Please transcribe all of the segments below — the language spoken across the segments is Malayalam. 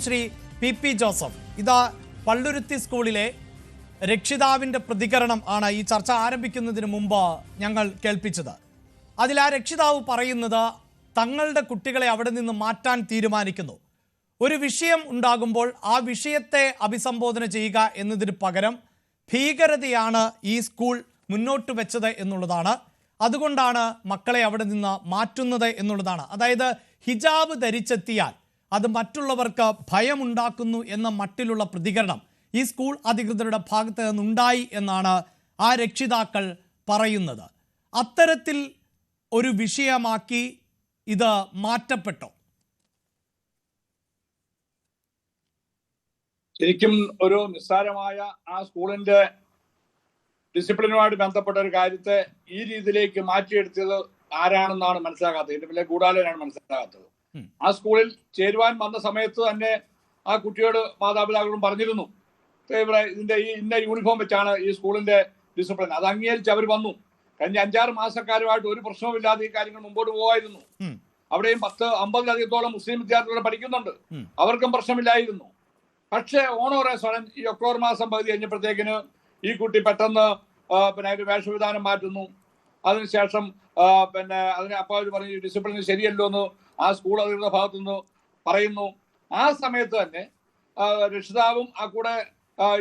Shri P P Joseph. ഇതാ പള്ളുരുത്തി സ്കൂളിലെ രക്ഷിതാവിന്റെ പ്രതികരണം ആണ് ഈ ചർച്ച ആരംഭിക്കുന്നതിന് മുമ്പ് ഞങ്ങൾ കേൾപ്പിച്ചത്. അതിൽ ആ രക്ഷിതാവ് പറയുന്നത് തങ്ങളുടെ കുട്ടികളെ അവിടെ നിന്ന് മാറ്റാൻ തീരുമാനിക്കുന്നു. ഒരു വിഷയം ഉണ്ടാകുമ്പോൾ ആ വിഷയത്തെ അഭിസംബോധന ചെയ്യുക എന്നതിന് പകരം ഭീകരതയാണ് ഈ സ്കൂൾ മുന്നോട്ട് വെച്ചത് എന്നുള്ളതാണ്. അതുകൊണ്ടാണ് മക്കളെ അവിടെ നിന്ന് മാറ്റുന്നത് എന്നുള്ളതാണ്. അതായത് ഹിജാബ് ധരിച്ചെത്തിയാൽ അത് മറ്റുള്ളവർക്ക് ഭയമുണ്ടാക്കുന്നു എന്ന മട്ടിലുള്ള പ്രതികരണം ഈ സ്കൂൾ അധികൃതരുടെ ഭാഗത്ത് നിന്നുണ്ടായി എന്നാണ് ആ രക്ഷിതാക്കൾ പറയുന്നത്. അത്തരത്തിൽ ഒരു വിഷയമാക്കി ഇത് മാറ്റപ്പെട്ടോ? ശരിക്കും ഒരു നിസ്സാരമായ ആ സ്കൂളിന്റെ ഡിസിപ്ലിനുമായിട്ട് ബന്ധപ്പെട്ട ഒരു കാര്യത്തെ ഈ രീതിയിലേക്ക് മാറ്റിയെടുത്തത് ആരാണെന്നാണ് മനസ്സിലാകാത്തത്? ഇതിന്റെ പിന്നെ ഗൂഢാലോചനയാണ് മനസ്സിലാകാത്തത്. ആ സ്കൂളിൽ ചേരുവാൻ വന്ന സമയത്ത് തന്നെ ആ കുട്ടിയോട് മാതാപിതാക്കളും പറഞ്ഞിരുന്നു. "ദേ ഇവിടെ ഇതിന്റെ ഈ ഇന്ന യൂണിഫോം വെച്ചാണ് ഈ സ്കൂളിന്റെ ഡിസിപ്ലിൻ അത് അംഗീകരിച്ച് അവർ വന്നു. കഴിഞ്ഞ അഞ്ചാറ് മാസക്കാരുമായിട്ട് ഒരു പ്രശ്നവുമില്ലാതെ ഈ കാര്യങ്ങൾ മുമ്പോട്ട് പോകായിരുന്നു. അവിടെയും പത്ത് അമ്പതിലധികത്തോളം മുസ്ലിം വിദ്യാർത്ഥികൾ പഠിക്കുന്നുണ്ട്. അവർക്കും പ്രശ്നമില്ലായിരുന്നു. പക്ഷേ ഓണോറെ സ്വരൻ ഈ ഒക്ടോബർ മാസം പകുതി കഴിഞ്ഞപ്പോഴത്തേക്കിന് ഈ കുട്ടി പെട്ടെന്ന് പിന്നെ അതിന്റെ വേഷവിധാനം മാറ്റുന്നു. അതിനുശേഷം പിന്നെ അതിനെ അപ്പോൾ അവർ പറഞ്ഞു ഡിസിപ്ലിൻ ശരിയല്ലോ എന്ന് ആ സ്കൂൾ അധികൃത ഭാഗത്തു നിന്ന് പറയുന്നു. ആ സമയത്ത് തന്നെ രക്ഷിതാവും ആ കൂടെ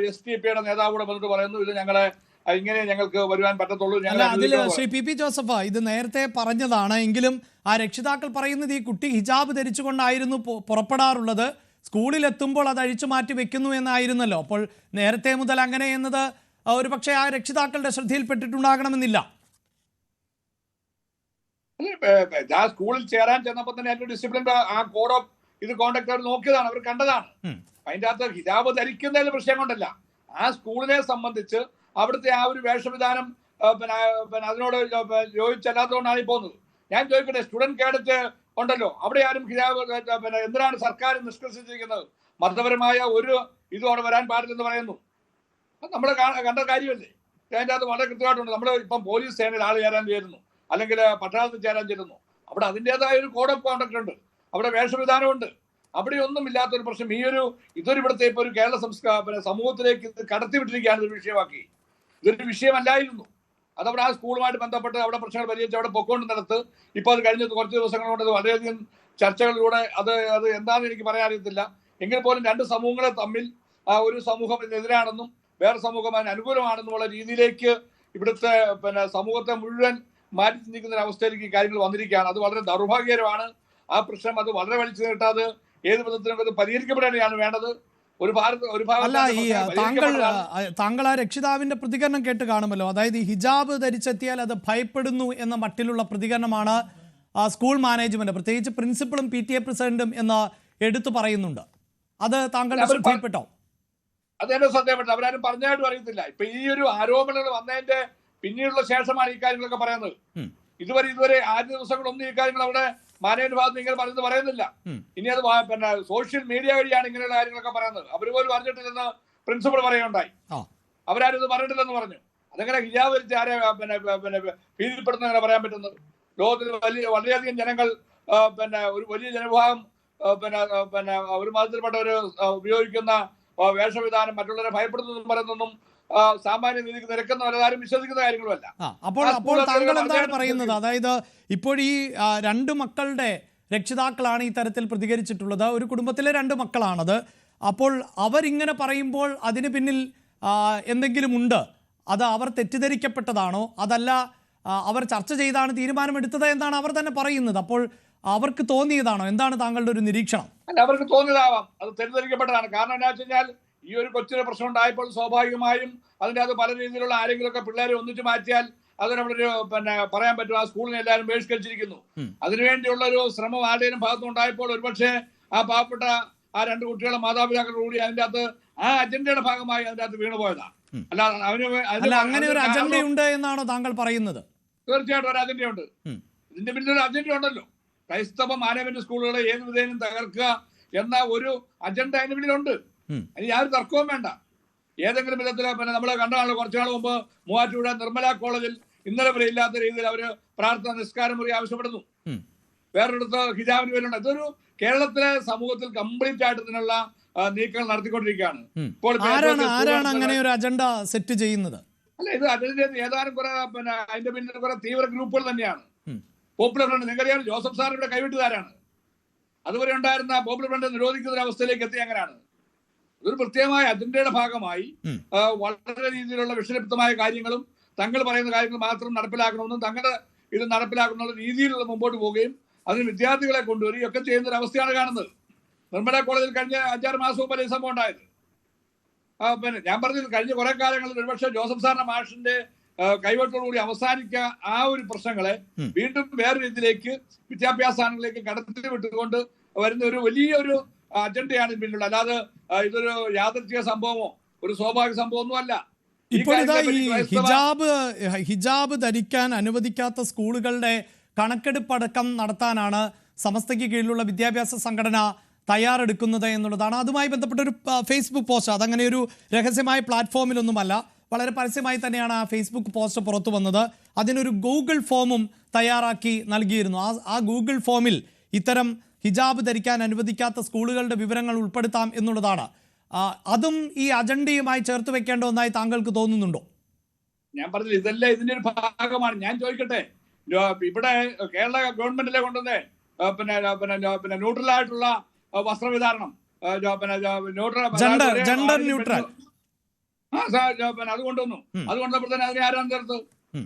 എസ് ടി പിയുടെ നേതാവ് കൂടെ വന്നിട്ട് പറയുന്നു ഇത് ഞങ്ങളെ ഇങ്ങനെ ഞങ്ങൾക്ക് വരുവാൻ പറ്റത്തുള്ളൂ. അതിൽ ശ്രീ പി പി ജോസഫ് ഇത് നേരത്തെ പറഞ്ഞതാണ്. എങ്കിലും ആ രക്ഷിതാക്കൾ പറയുന്നത് ഈ കുട്ടി ഹിജാബ് ധരിച്ചുകൊണ്ടായിരുന്നു പുറപ്പെടാറുള്ളത്. സ്കൂളിൽ എത്തുമ്പോൾ അത് അഴിച്ചു മാറ്റി വെക്കുന്നു എന്നായിരുന്നല്ലോ. അപ്പോൾ നേരത്തെ മുതൽ അങ്ങനെ എന്നത് ഒരു പക്ഷേ ആ രക്ഷിതാക്കളുടെ ശ്രദ്ധയിൽപ്പെട്ടിട്ടുണ്ടാകണമെന്നില്ല. ഞാൻ സ്കൂളിൽ ചേരാൻ ചെന്നപ്പോ തന്നെ എന്റെ ഡിസിപ്ലിൻ ആ കോഡ് ഓഫ് ഇത് കോണ്ടക്ട് അവർ നോക്കിയതാണ് അവർ കണ്ടതാണ്. അതിന്റെ അകത്ത് ഹിജാബ് ധരിക്കുന്നതിൽ പ്രശ്നം കൊണ്ടല്ല. ആ സ്കൂളിനെ സംബന്ധിച്ച് അവിടുത്തെ ആ ഒരു വേഷവിധാനം പിന്നെ അതിനോട് യോജിച്ചല്ലാത്തതുകൊണ്ടാണ് ഈ പോകുന്നത്. ഞാൻ ചോദിക്കട്ടെ സ്റ്റുഡന്റ് കേഡറ്റ് ഉണ്ടല്ലോ അവിടെ ആരും ഹിജാബ് പിന്നെ എന്തിനാണ് സർക്കാർ നിഷ്കർഷിച്ചിരിക്കുന്നത്? മതപരമായ ഒരു ഇതും അവിടെ വരാൻ പാടില്ലെന്ന് പറയുന്നു. നമ്മൾ കണ്ട കാര്യമല്ലേ? അതിന്റെ അകത്ത് വളരെ കൃത്യമായിട്ടുണ്ട്. നമ്മൾ ഇപ്പം പോലീസ് സേനയിൽ ആൾ ചേരാൻ ചേരുന്നു അല്ലെങ്കിൽ പട്ടാളത്തിൽ ചേരാൻ ചെല്ലുന്നു. അവിടെ അതിന്റെതായ ഒരു കോഡ് ഓഫ് കോണ്ടക്ട് ഉണ്ട്. അവിടെ വേഷവിധാനമുണ്ട്. അവിടെ ഒന്നും ഇല്ലാത്തൊരു പ്രശ്നം. ഈ ഒരു ഇതൊരു ഇവിടുത്തെ ഇപ്പോൾ ഒരു കേരള സംസ്കാര സമൂഹത്തിലേക്ക് ഇത് കടത്തിവിട്ടിരിക്കുകയാണ് ഇതൊരു വിഷയമാക്കി. ഇതൊരു വിഷയമല്ലായിരുന്നു. അതവിടെ ആ സ്കൂളുമായിട്ട് ബന്ധപ്പെട്ട് അവിടെ പ്രശ്നങ്ങൾ പരിഹരിച്ച് അവിടെ പൊക്കോണ്ട് നടത്ത്. ഇപ്പോൾ അത് കഴിഞ്ഞ കുറച്ച് ദിവസങ്ങൾ കൊണ്ട് വളരെയധികം ചർച്ചകളിലൂടെ അത് അത് എന്താണെന്ന് എനിക്ക് പറയാൻ അറിയത്തില്ല. എങ്കിൽ പോലും രണ്ട് സമൂഹങ്ങളെ തമ്മിൽ ആ ഒരു സമൂഹം ഇതിനെതിരാണെന്നും വേറെ സമൂഹം അതിന് അനുകൂലമാണെന്നുമുള്ള രീതിയിലേക്ക് ഇവിടുത്തെ പിന്നെ സമൂഹത്തെ മുഴുവൻ മാറ്റി ചിന്തിക്കുന്ന ഒരു അവസ്ഥയിലേക്ക് കാര്യങ്ങൾ വന്നിരിക്കുകയാണ്. അത് വളരെ ദൗർഭാഗ്യകരമാണ്. ആ പ്രശ്നം അത് വളരെ വലിച്ചു നീട്ടാതെ ഏത് വിധത്തിലും അത് പരിഹരിക്കപ്പെടേണ്ടതാണ് വേണ്ടത്. ഒരു ഭാരത് ഒരു അല്ല ഈ താങ്കൾ താങ്കൾ ആ രക്ഷിതാവിന്റെ പ്രതികരണം കേട്ട് കാണുമല്ലോ. അതായത് ഈ ഹിജാബ് ധരിച്ചെത്തിയാൽ അത് ഭയപ്പെടുന്നു എന്ന മട്ടിലുള്ള പ്രതികരണമാണ് ആ, സ്കൂൾ മാനേജ്മെന്റ് പ്രത്യേകിച്ച് പ്രിൻസിപ്പളും പി ടി എ പ്രസിഡന്റും എന്ന് എടുത്തു പറയുന്നുണ്ട്. അത് താങ്കളുടെ ശ്രദ്ധയിൽപ്പെട്ടോ? അതെന്നെ ശ്രദ്ധയപ്പെട്ടു അവരാരും പറഞ്ഞായിട്ടും അറിയത്തില്ല. ഇപ്പൊ ഈ ഒരു ആരോപണങ്ങൾ വന്നതിന്റെ പിന്നീടുള്ള ശേഷമാണ് ഈ കാര്യങ്ങളൊക്കെ പറയുന്നത്. ഇതുവരെ ഇതുവരെ ആദ്യ ദിവസങ്ങളൊന്നും ഈ കാര്യങ്ങൾ അവിടെ മാനേജ് ഭാഗത്ത് ഇങ്ങനെ പറയുന്നത് പറയുന്നില്ല. ഇനി അത് പിന്നെ സോഷ്യൽ മീഡിയ വഴിയാണ് ഇങ്ങനെയുള്ള കാര്യങ്ങളൊക്കെ പറയുന്നത്. അവർ പോലും അറിഞ്ഞിട്ടില്ലെന്ന് പ്രിൻസിപ്പൾ പറയുകയുണ്ടായി. ആ. അവരാരും ഇത് പറഞ്ഞിട്ടില്ലെന്ന് പറഞ്ഞു. അതങ്ങനെ ഹിജാബ് വെച്ച് ആരെ പിന്നെ പിന്നെ ഭീതിപ്പെടുത്തുന്ന അങ്ങനെ പറയാൻ പറ്റുന്നത്? ലോകത്തിൽ വലിയ വളരെയധികം ജനങ്ങൾ പിന്നെ ഒരു വലിയ ജനവിഭാഗം പിന്നെ പിന്നെ ഒരു മതത്തിൽപ്പെട്ടവർ ഉപയോഗിക്കുന്ന വേഷവിധാനം മറ്റുള്ളവരെ ഭയപ്പെടുത്തുന്നതും പറയുന്നതൊന്നും ആ, സാമാന്യ നീതിക്ക് നിരക്കുന്ന പലതാരും വിശ്വസിക്കുന്ന കാര്യങ്ങളുമല്ല. അപ്പോൾ അപ്പോൾ താങ്കൾ എന്താണ് പറയുന്നത്? അതായത് ഇപ്പോൾ ഈ രണ്ട് മക്കളുടെ രക്ഷിതാക്കളാണ് ഈ തരത്തിൽ പ്രതികരിച്ചിട്ടുള്ളത്. ഒരു കുടുംബത്തിലെ രണ്ട് മക്കളാണത്. അപ്പോൾ അവരിങ്ങനെ പറയുമ്പോൾ അതിന് പിന്നിൽ എന്തെങ്കിലും ഉണ്ട് അത് അവർ തെറ്റിദ്ധരിക്കപ്പെട്ടതാണോ? അതല്ല അവർ ചർച്ച ചെയ്താണ് തീരുമാനമെടുത്തത് എന്നാണ് അവർ തന്നെ പറയുന്നത്. അപ്പോൾ അവർക്ക് തോന്നിയതാണോ? എന്താണ് താങ്കളുടെ ഒരു നിരീക്ഷണം? അല്ല അവർക്ക് തോന്നിയതാവാം. അത് തെറ്റിദ്ധരിക്കപ്പെട്ടതാണ്. കാരണം എന്താ വെച്ച് കഴിഞ്ഞാൽ ഈ ഒരു കൊച്ചിന് പ്രശ്നം ഉണ്ടായപ്പോൾ സ്വാഭാവികമായും അതിന്റെ അത് പല രീതിയിലുള്ള ആരെങ്കിലുമൊക്കെ പിള്ളേരെ ഒന്നിച്ച് മാറ്റിയാൽ അതിനവിടെ ഒരു പിന്നെ പറയാൻ പറ്റും ആ സ്കൂളിനെ എല്ലാവരും ബഹിഷ്കരിച്ചിരിക്കുന്നു. അതിനുവേണ്ടിയുള്ള ഒരു ശ്രമം ആരുടെയും ഭാഗത്തു ഉണ്ടായപ്പോൾ ഒരുപക്ഷെ ആ പാവപ്പെട്ട ആ രണ്ട് കുട്ടികളെ മാതാപിതാക്കളുടെ കൂടി അതിന്റെ അകത്ത് ആ അജണ്ടയുടെ ഭാഗമായി അതിന്റെ അകത്ത് വീണുപോയതാ അല്ലാതെ അല്ല അവന് അങ്ങനെ ഒരു അജണ്ട ഉണ്ട് എന്നാണോ താങ്കൾ പറയുന്നത് തീർച്ചയായിട്ടും ഒരു അജണ്ടയുണ്ട്. ഇതിന്റെ പിന്നിൽ ഒരു അജണ്ട ഉണ്ടല്ലോ ക്രൈസ്തവ മാനേജ്മെന്റ് സ്കൂളുകളെ ഏത് വിധേയനും തകർക്കുക എന്ന ഒരു അജണ്ട അതിന് പിന്നിലുണ്ട്. അതിന് യാതൊരു തർക്കവും വേണ്ട. ഏതെങ്കിലും വിധത്തിൽ പിന്നെ നമ്മൾ കണ്ടാണല്ലോ കുറച്ചു നാൾ മുമ്പ് മൂവാറ്റുപുഴ നിർമ്മല കോളേജിൽ ഇന്നലെ വരെ ഇല്ലാത്ത രീതിയിൽ അവർ പ്രാർത്ഥന നിസ്കാരം മുറി ആവശ്യപ്പെടുന്നു. വേറൊരിടത്ത് ഹിജാബിന് പേരുണ്ട് ഇതൊരു കേരളത്തിലെ സമൂഹത്തിൽ കംപ്ലീറ്റ് ആയിട്ട് ഇതിനുള്ള നീക്കങ്ങൾ നടത്തിക്കൊണ്ടിരിക്കുകയാണ്. ഇപ്പോൾ ആരാണ് അങ്ങനെ ഒരു അജണ്ട സെറ്റ് ചെയ്യുന്നത്? അല്ല ഇത് അതിന്റെ ഏതാനും കുറെ പിന്നെ അതിന്റെ പിന്നിൽ കുറെ തീവ്ര ഗ്രൂപ്പുകൾ തന്നെയാണ്. പോപ്പുലർ ഫ്രണ്ട് നിങ്ങൾക്കറിയാം ജോസഫ് സാറിന്റെ ഇവിടെ കൈവിട്ടുകാരാണ്. അതുവരെ ഉണ്ടായിരുന്ന പോപ്പുലർ ഫ്രണ്ട് നിരോധിക്കുന്ന ഒരു അവസ്ഥയിലേക്ക് എത്തി അങ്ങനെയാണ്. ഇതൊരു പ്രത്യേകമായ അജണ്ടയുടെ ഭാഗമായി വളരെ രീതിയിലുള്ള വിഷലിപ്തമായ കാര്യങ്ങളും തങ്ങൾ പറയുന്ന കാര്യങ്ങൾ മാത്രം നടപ്പിലാക്കണമെന്നും തങ്ങളുടെ ഇത് നടപ്പിലാക്കുന്ന രീതിയിലുള്ള മുമ്പോട്ട് പോവുകയും അതിന് വിദ്യാർത്ഥികളെ കൊണ്ടുവരികയും ഒക്കെ ചെയ്യുന്ന ഒരു അവസ്ഥയാണ് കാണുന്നത്. നിർമ്മല കോളേജിൽ കഴിഞ്ഞ അഞ്ചാറ് മാസവും പല സംഭവം ഉണ്ടായത്. പിന്നെ ഞാൻ പറഞ്ഞത് കഴിഞ്ഞ കുറെ കാലങ്ങളിൽ ഒരുപക്ഷെ ജോസഫ് സാറിന്റെ മാഷിന്റെ കൈവട്ടോടുകൂടി അവസാനിക്കുക ആ ഒരു പ്രശ്നങ്ങളെ വീണ്ടും വേറെ രീതിയിലേക്ക് വിദ്യാഭ്യാസ സ്ഥാനങ്ങളിലേക്ക് കടത്തി വിട്ടുകൊണ്ട് വരുന്ന ഒരു വലിയൊരു അജണ്ടയാണ് പിന്നുള്ളത് അല്ലാതെ ഇതൊരു യാദൃച്ഛിക സംഭവമോ? ഒരു സ്വാഭാവിക സംഭവമൊന്നും അല്ല. ഇപ്പോൾ ഇതാ ഈ ഹിജാബ് ഹിജാബ് ധരിക്കാൻ അനുവദിക്കാത്ത സ്കൂളുകളുടെ കണക്കെടുപ്പടക്കം നടത്താനാണ് സമസ്തയ്ക്ക് കീഴിലുള്ള വിദ്യാഭ്യാസ സംഘടന തയ്യാറെടുക്കുന്നത് എന്നുള്ളതാണ്. അതുമായി ബന്ധപ്പെട്ട ഒരു ഫേസ്ബുക്ക് പോസ്റ്റ് അതങ്ങനെ ഒരു രഹസ്യമായ പ്ലാറ്റ്ഫോമിലൊന്നുമല്ല വളരെ പരസ്യമായി തന്നെയാണ് ആ ഫേസ്ബുക്ക് പോസ്റ്റ് പുറത്തു വന്നത്. അതിനൊരു ഗൂഗിൾ ഫോമും തയ്യാറാക്കി നൽകിയിരുന്നു. ആ ആ ഗൂഗിൾ ഫോമിൽ ഇത്തരം ഹിജാബ് ധരിക്കാൻ അനുവദിക്കാത്ത സ്കൂളുകളുടെ വിവരങ്ങൾ ഉൾപ്പെടുത്താം എന്നുള്ളതാണ്. അതും ഈ അജണ്ടയുമായി ചേർത്ത് വെക്കേണ്ട ഒന്നായി താങ്കൾക്ക് തോന്നുന്നുണ്ടോ? ഞാൻ പറഞ്ഞില്ല ഇതെല്ലാം ഇതിന്റെ ഒരു ഭാഗമാണ്. ഞാൻ ചോദിക്കട്ടെ ഇവിടെ കേരള ഗവൺമെന്റിലെ കൊണ്ടുവന്നേ? പിന്നെ പിന്നെ പിന്നെ ന്യൂട്രൽ ആയിട്ടുള്ള വസ്ത്രവിതാരണം വസ്ത്രവിധാരണം. പിന്നെ ന്യൂട്രൽ Gender- അതായത് gender ആണിനും neutral. പെണ്ണിനും- ആ സാർ ജോ- പിന്നെ അത് കൊണ്ടുവന്നു. അത് കൊണ്ടപ്പോൾ തന്നെ അതിനെ ആരാൻ ചേർത്ത്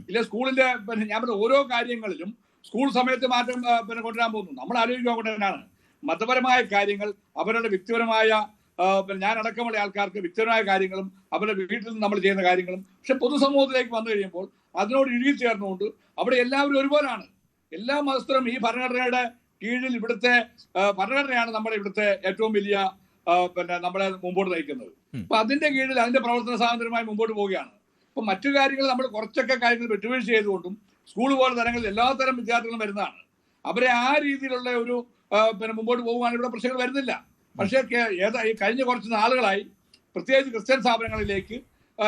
ഇല്ല സ്കൂളിന്റെ പിന്നെ ഞാൻ പറഞ്ഞ ഓരോ കാര്യങ്ങളിലും സ്കൂൾ സമയത്ത് മാറ്റം പിന്നെ കൊണ്ടുവരാൻ പോകുന്നു. നമ്മൾ ആലോചിക്കുക കൊണ്ടുവരാനാണ് മതപരമായ കാര്യങ്ങൾ അവരുടെ വ്യക്തിപരമായ പിന്നെ ഞാൻ അടക്കമുള്ള ആൾക്കാർക്ക് വ്യക്തിപരമായ കാര്യങ്ങളും അവരുടെ വീട്ടിൽ നിന്ന് നമ്മൾ ചെയ്യുന്ന കാര്യങ്ങളും പക്ഷെ പൊതുസമൂഹത്തിലേക്ക് വന്നു കഴിയുമ്പോൾ അതിനോട് ഇഴുകി ചേർന്നുകൊണ്ട് അവിടെ എല്ലാവരും ഒരുപോലാണ്. എല്ലാ മതസ്ഥരും ഈ ഭരണഘടനയുടെ കീഴിൽ ഇവിടുത്തെ ഭരണഘടനയാണ് നമ്മുടെ ഇവിടുത്തെ ഏറ്റവും വലിയ പിന്നെ നമ്മളെ മുമ്പോട്ട് നയിക്കുന്നത്. അപ്പൊ അതിന്റെ കീഴിൽ അതിന്റെ പ്രവർത്തന സ്വാതന്ത്ര്യമായി മുമ്പോട്ട് പോവുകയാണ്. അപ്പൊ മറ്റു കാര്യങ്ങൾ നമ്മൾ കുറച്ചൊക്കെ കാര്യങ്ങൾ വിട്ടുവീഴ്ച ചെയ്തുകൊണ്ടും സ്കൂൾ പോലെ തരങ്ങളിൽ എല്ലാ തരം വിദ്യാർത്ഥികളും വരുന്നതാണ്. അവരെ ആ രീതിയിലുള്ള ഒരു പിന്നെ മുമ്പോട്ട് പോകുവാൻ ഇവിടെ പ്രശ്നങ്ങൾ വരുന്നില്ല. പക്ഷേ ഏതാ ഈ കഴിഞ്ഞ കുറച്ച് നാളുകളായി പ്രത്യേകിച്ച് ക്രിസ്ത്യൻ സ്ഥാപനങ്ങളിലേക്ക്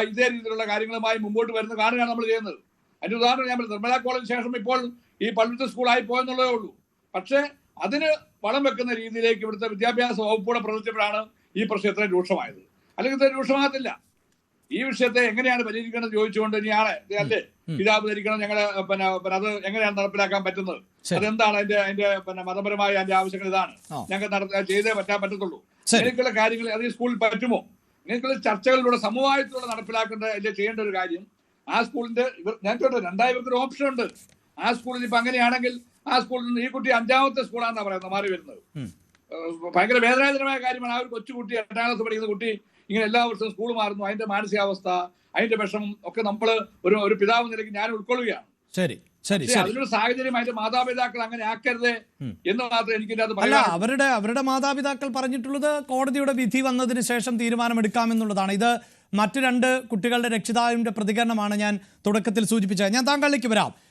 ഇതേ രീതിയിലുള്ള കാര്യങ്ങളുമായി മുമ്പോട്ട് വരുന്ന കാണുകയാണ് നമ്മൾ ചെയ്യുന്നത്. അതിന് ഉദാഹരണം ഞാൻ നിർമ്മല കോളേജിന് ശേഷം ഇപ്പോൾ ഈ പള്ളിത്തെ സ്കൂളായി പോയെന്നുള്ളതേ ഉള്ളൂ. പക്ഷേ അതിന് വളം വെക്കുന്ന രീതിയിലേക്ക് ഇവിടുത്തെ വിദ്യാഭ്യാസ വകുപ്പോടെ പ്രവർത്തിച്ചപ്പോഴാണ് ഈ പ്രശ്നം ഇത്രയും രൂക്ഷമായത്. അല്ലെങ്കിൽ ഇത്രയും രൂക്ഷമാകത്തില്ല. ഈ വിഷയത്തെ എങ്ങനെയാണ് പരിഹരിക്കേണ്ടത് ചോദിച്ചുകൊണ്ട് ഇനിയാണ് അല്ലേ പിതാവ് ഹിജാബ് ധരിക്കണം ഞങ്ങൾ പിന്നെ പിന്നെ അത് എങ്ങനെയാണ് നടപ്പിലാക്കാൻ പറ്റുന്നത്. അതെന്താണ് അതിന്റെ അതിന്റെ പിന്നെ മതപരമായ അതിന്റെ ആവശ്യങ്ങൾ ഇതാണ്. ഞങ്ങൾക്ക് നടത്താൻ ചെയ്തേ പറ്റാൻ പറ്റത്തുള്ളൂ. ഇങ്ങനെയൊക്കെയുള്ള കാര്യങ്ങൾ അത് ഈ സ്കൂളിൽ പറ്റുമോ? ഇങ്ങനെയൊക്കെയുള്ള ചർച്ചകളിലൂടെ സമവായത്തിലൂടെ നടപ്പിലാക്കേണ്ട അല്ലെ ചെയ്യേണ്ട ഒരു കാര്യം ആ സ്കൂളിന്റെ ഇവർ ഞാൻ ചോട്ടെ രണ്ടായി ഇവർക്ക് ഒരു ഓപ്ഷൻ ഉണ്ട്. ആ സ്കൂളിൽ ഇപ്പൊ അങ്ങനെയാണെങ്കിൽ ആ സ്കൂളിൽ നിന്ന് ഈ കുട്ടി അഞ്ചാമത്തെ സ്കൂളാണെന്നാണ് പറയുന്നത് മാറി വരുന്നത്. ഭയങ്കര വേദനാജനമായ കാര്യമാണ്. ആ ഒരു കൊച്ചുകുട്ടി എട്ടാം ക്ലാസ് പഠിക്കുന്ന കുട്ടി ഇങ്ങനെ എല്ലാ വർഷവും സ്കൂൾ മാറുന്നു. അതിന്റെ മാനസികാവസ്ഥ അതിന്റെ വിഷമം ഒക്കെ നമ്മൾ ഒരു ഒരു പിതാവ് നിലയ്ക്ക് ഞാൻ ഉൾക്കൊള്ളുകയാണ്. ശരി ശരി അതിനൊരു സാഹചര്യം അതിന്റെ മാതാപിതാക്കൾ അങ്ങനെ ആക്കരുത് എന്ന് മാത്രം എനിക്ക് അല്ല അവരുടെ അവരുടെ മാതാപിതാക്കൾ പറഞ്ഞിട്ടുള്ളത് കോടതിയുടെ വിധി വന്നതിന് ശേഷം തീരുമാനമെടുക്കാമെന്നുള്ളതാണ്. ഇത് മറ്റു രണ്ട് കുട്ടികളുടെ രക്ഷിതാവിന്റെ പ്രതികരണമാണ് ഞാൻ തുടക്കത്തിൽ സൂചിപ്പിച്ചത്. ഞാൻ താങ്കളിലേക്ക് വരാം.